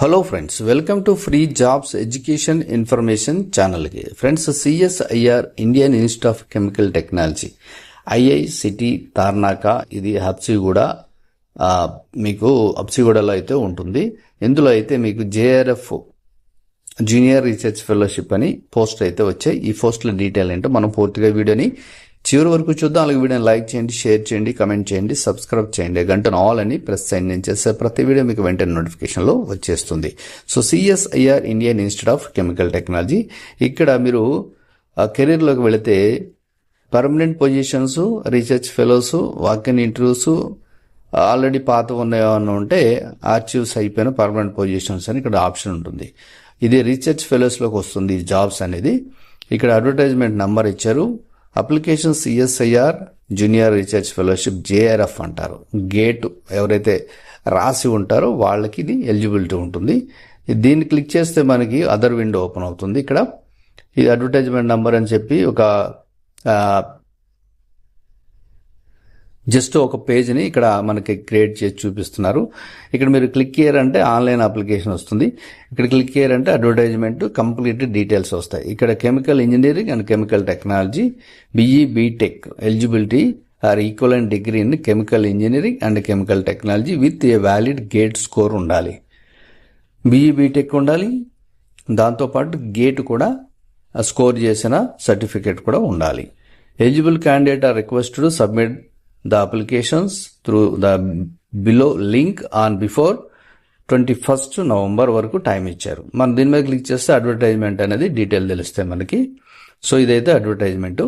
Hello friends welcome to free jobs education information ఛానల్కి friends CSIR Indian Institute of Chemical Technology IICT Tarnaka ఇది హబ్సిగూడ మీకు హబ్సిగూడలో అయితే ఉంటుంది. ఇందులో అయితే మీకు జేఆర్ఎఫ్ జూనియర్ రీసెర్చ్ ఫెలోషిప్ అని పోస్ట్ అయితే వచ్చాయి. ఈ పోస్టుల డీటెయిల్ ఏంటో మనం పూర్తిగా వీడియోని చివరి వరకు చూద్దాం. అలాగే వీడియోని లైక్ చేయండి షేర్ చేయండి కమెంట్ చేయండి సబ్స్క్రైబ్ చేయండి. గంటను ఆల్ అని ప్రెస్ సైన్ నేను చేసే ప్రతి వీడియో మీకు వెంటనే నోటిఫికేషన్లో వచ్చేస్తుంది. So CSIR Indian Institute of Chemical Technology ఇక్కడ మీరు కెరీర్లోకి వెళితే permanent positions research fellows walk in interviews already పాత ఉన్నాయన్న ఉంటే ఆర్చివ్స్ అయిపోయిన పర్మనెంట్ పొజిషన్స్ అని ఇక్కడ ఆప్షన్ ఉంటుంది. ఇది రీసెర్చ్ ఫెలోస్లోకి వస్తుంది. జాబ్స్ అనేది. ఇక్కడ అడ్వర్టైజ్మెంట్ నెంబర్ ఇచ్చారు. Application CSIR junior research fellowship JRF అంటారు. గేట్ ఎవరైతే రాసి ఉంటారో వాళ్ళకి ఇది ఎలిజిబిలిటీ ఉంటుంది. దీన్ని క్లిక్ చేస్తే మనకి అదర్ విండో ఓపెన్ అవుతుంది. ఇక్కడ ఇది అడ్వర్టైజ్మెంట్ నంబర్ అని చెప్పి ఒక జస్ట్ ఒక పేజ్ని ఇక్కడ మనకి క్రియేట్ చేసి చూపిస్తున్నారు. ఇక్కడ మీరు క్లిక్ చేయర్ ఆన్లైన్ అప్లికేషన్ వస్తుంది. ఇక్కడ క్లిక్ చేయర్ అడ్వర్టైజ్మెంట్ కంప్లీట్ డీటెయిల్స్ వస్తాయి. ఇక్కడ chemical engineering and chemical technology BE BTech eligibility or equal and degree in chemical engineering and chemical technology with a valid GATE score ఉండాలి. బిఈ బీటెక్ ఉండాలి. దాంతోపాటు GATE కూడా score చేసిన certificate కూడా ఉండాలి. Eligible candidate are requested submit the applications through the below link on before twenty first November వరకు time ఇచ్చారు. మనం దీని మీద క్లిక్ చేస్తే అడ్వర్టైజ్మెంట్ అనేది డీటెయిల్ తెలుస్తాయి మనకి. సో ఇదైతే advertisement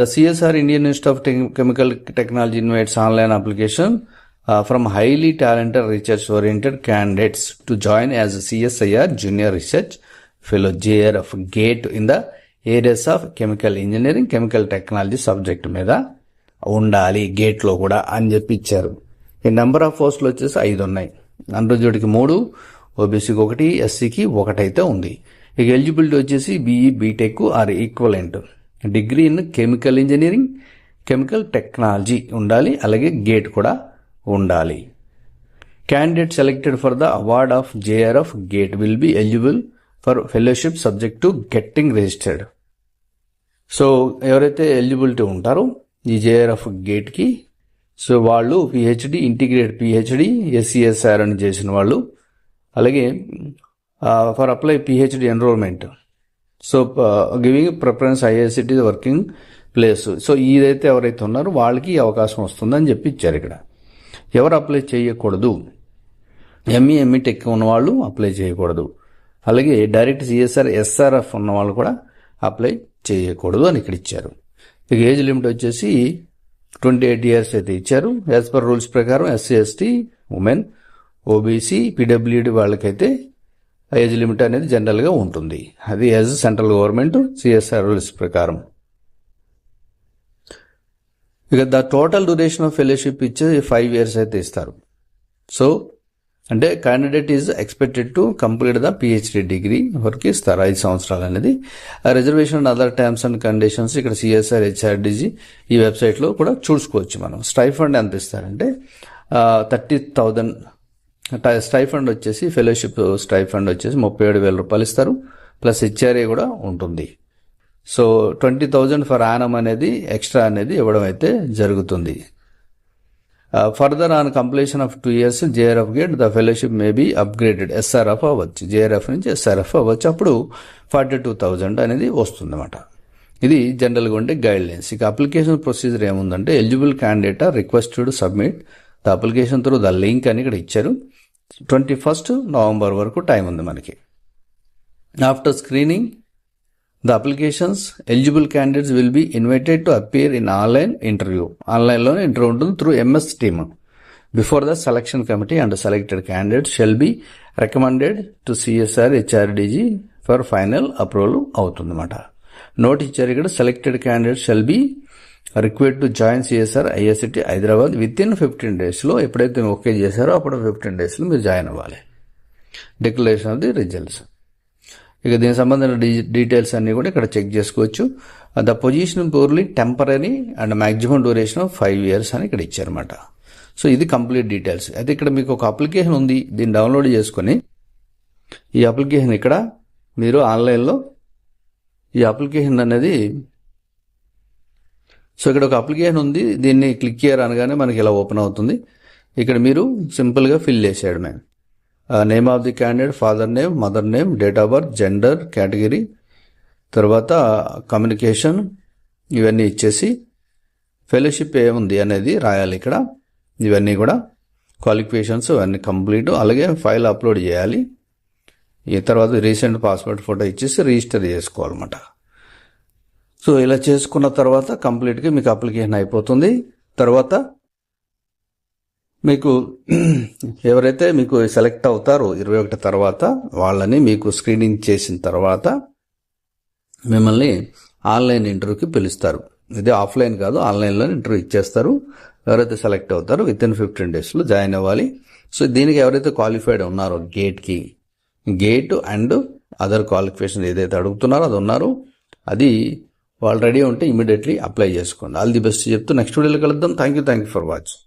the CSR Indian Institute of Chemical Technology invites online application from highly talented research oriented candidates to join as CSIR junior research fellow JRF GATE in the areas of chemical engineering chemical technology subject మీద. ఉండాలి గేట్లో కూడా అని చెప్పి ఇచ్చారు. ఈ number of పోస్టులు వచ్చేసి ఐదు ఉన్నాయి. అండ్రజోడికి మూడు ఓబీసీకి ఒకటి ఎస్సీకి ఒకటైతే ఉంది. ఇక ఎలిజిబిలిటీ వచ్చేసి BE BTech or equivalent. Degree in chemical engineering chemical technology ఉండాలి అలాగే గేట్ కూడా ఉండాలి. Candidate selected for the award of JRF GATE will be eligible for fellowship subject to getting registered. So ఎవరైతే ఎలిజిబిలిటీ ఉంటారో ఈ JRF గేట్కి. So వాళ్ళు PhD integrate PhD SCSR అని చేసిన వాళ్ళు. అలాగే for apply PhD enrolment so giving preference ISCT working place so ఇదైతే ఎవరైతే ఉన్నారో వాళ్ళకి అవకాశం వస్తుందని చెప్పి ఇచ్చారు ఇక్కడ. ఎవరు అప్లై చేయకూడదు? ఎంఈ ఎంఈ టెక్ ఉన్నవాళ్ళు అప్లై చేయకూడదు. అలాగే డైరెక్ట్ సిఎస్ఆర్ ఎస్ఆర్ఎఫ్ ఉన్న వాళ్ళు కూడా అప్లై చేయకూడదు అని ఇక్కడ ఇచ్చారు. ఇక ఏజ్ లిమిట్ వచ్చేసి ట్వంటీ ఎయిట్ ఇయర్స్ అయితే ఇచ్చారు. యాజ్ పర్ రూల్స్ ప్రకారం SC ST women OBC PWD వాళ్ళకైతే ఏజ్ లిమిట్ అనేది జనరల్గా ఉంటుంది. అది as central government CSR rules ప్రకారం. ఇక the total duration of fellowship ఇచ్చే ఫైవ్ ఇయర్స్ అయితే ఇస్తారు. సో అంటే candidate is expected to complete the PhD degree వరకు ఇస్తారు. ఐదు సంవత్సరాలు అనేది. Reservation and other terms and conditions ఇక్కడ సిఎస్ఆర్ హెచ్ఆర్డిజి ఈ వెబ్సైట్లో కూడా చూసుకోవచ్చు మనం. స్టైఫండ్ ఎంత ఇస్తారంటే థర్టీ థౌజండ్ స్టైఫండ్ వచ్చేసి ఫెలోషిప్ స్టైఫండ్ వచ్చేసి ముప్పై ఏడు వేల రూపాయలు ఇస్తారు. ప్లస్ హెచ్ఆర్ఏ కూడా ఉంటుంది. So twenty thousand for annum అనేది ఎక్స్ట్రా అనేది ఇవ్వడం అయితే జరుగుతుంది. Further on completion of two years JRF GATE the fellowship may be upgraded SRF అవ్వచ్చు. జేఆర్ఎఫ్ నుంచి ఎస్ఆర్ఎఫ్ అవ్వచ్చు. అప్పుడు ఫార్టీ టూ థౌజండ్ అనేది వస్తుందన్నమాట. ఇది జనరల్గా ఉండే గైడ్ లైన్స్ ఇక అప్లికేషన్ ప్రొసీజర్ ఏముందంటే eligible candidate requested submit the application through the link అని ఇక్కడ ఇచ్చారు. ట్వంటీ ఫస్ట్ నవంబర్ వరకు టైం ఉంది మనకి. After screening the applications eligible candidates will be invited to appear in online interview ఆన్లైన్లోనే interview ఉంటుంది through MS team before the selection committee and selected candidate shall be recommended to CSR HRDG for final approval అవుతుందన్నమాట. Note ఇచ్చారు ఇక్కడ selected candidate shall be required to join CSR ISCT Hyderabad within fifteen డేస్లో ఎప్పుడైతే okay చేశారో అప్పుడు fifteen డేస్లో మీరు join అవ్వాలి. డిక్లరేషన్ ఆఫ్ ది రిజల్ట్స్ ఇక దీనికి సంబంధించిన డీటెయిల్స్ అన్ని కూడా ఇక్కడ చెక్ చేసుకోవచ్చు. The position purely temporary and maximum duration five years అని ఇక్కడ ఇచ్చారన్నమాట. సో ఇది కంప్లీట్ డీటెయిల్స్ అయితే ఇక్కడ మీకు ఒక అప్లికేషన్ ఉంది దీన్ని డౌన్లోడ్ చేసుకొని ఈ అప్లికేషన్ ఇక్కడ మీరు ఆన్లైన్లో ఈ అప్లికేషన్ అనేది సో ఇక్కడ ఒక అప్లికేషన్ ఉంది దీన్ని క్లిక్ చేయరు అనగానే మనకి ఇలా ఓపెన్ అవుతుంది. ఇక్కడ మీరు సింపుల్గా fill చేసేయడమే. Name of the candidate father name mother name date of birth gender category తర్వాత కమ్యూనికేషన్ ఇవన్నీ ఇచ్చేసి ఫెలోషిప్ ఏముంది అనేది రాయాలి ఇక్కడ. ఇవన్నీ కూడా క్వాలిఫికేషన్స్ ఇవన్నీ కంప్లీట్ అలాగే ఫైల్ అప్లోడ్ చేయాలి. ఈ తర్వాత రీసెంట్ పాస్పోర్ట్ ఫోటో ఇచ్చేసి రిజిస్టర్ చేసుకోవాలన్నమాట. సో ఇలా చేసుకున్న తర్వాత కంప్లీట్గా మీకు అప్లికేషన్ అయిపోతుంది. తర్వాత మీకు ఎవరైతే మీకు సెలెక్ట్ అవుతారో ఇరవై ఒకటి తర్వాత వాళ్ళని మీకు స్క్రీనింగ్ చేసిన తర్వాత మిమ్మల్ని ఆన్లైన్ ఇంటర్వ్యూకి పిలుస్తారు. ఇది ఆఫ్లైన్ కాదు ఆన్లైన్లో ఇంటర్వ్యూ ఇచ్చేస్తారు. ఎవరైతే సెలెక్ట్ అవుతారో విత్ ఇన్ ఫిఫ్టీన్ డేస్లో జాయిన్ అవ్వాలి. సో దీనికి ఎవరైతే క్వాలిఫైడ్ ఉన్నారో గేట్కి గేట్ అండ్ అదర్ క్వాలిఫికేషన్ ఏదైతే అడుగుతున్నారో అది ఉన్నారు. అది వాళ్ళు రెడీ ఉంటే ఇమీడియట్లీ అప్లై చేసుకోండి. ఆల్ ది బెస్ట్ చెప్తూ నెక్స్ట్ వీడియోలో కలుద్దాం. Thank you thank you for watching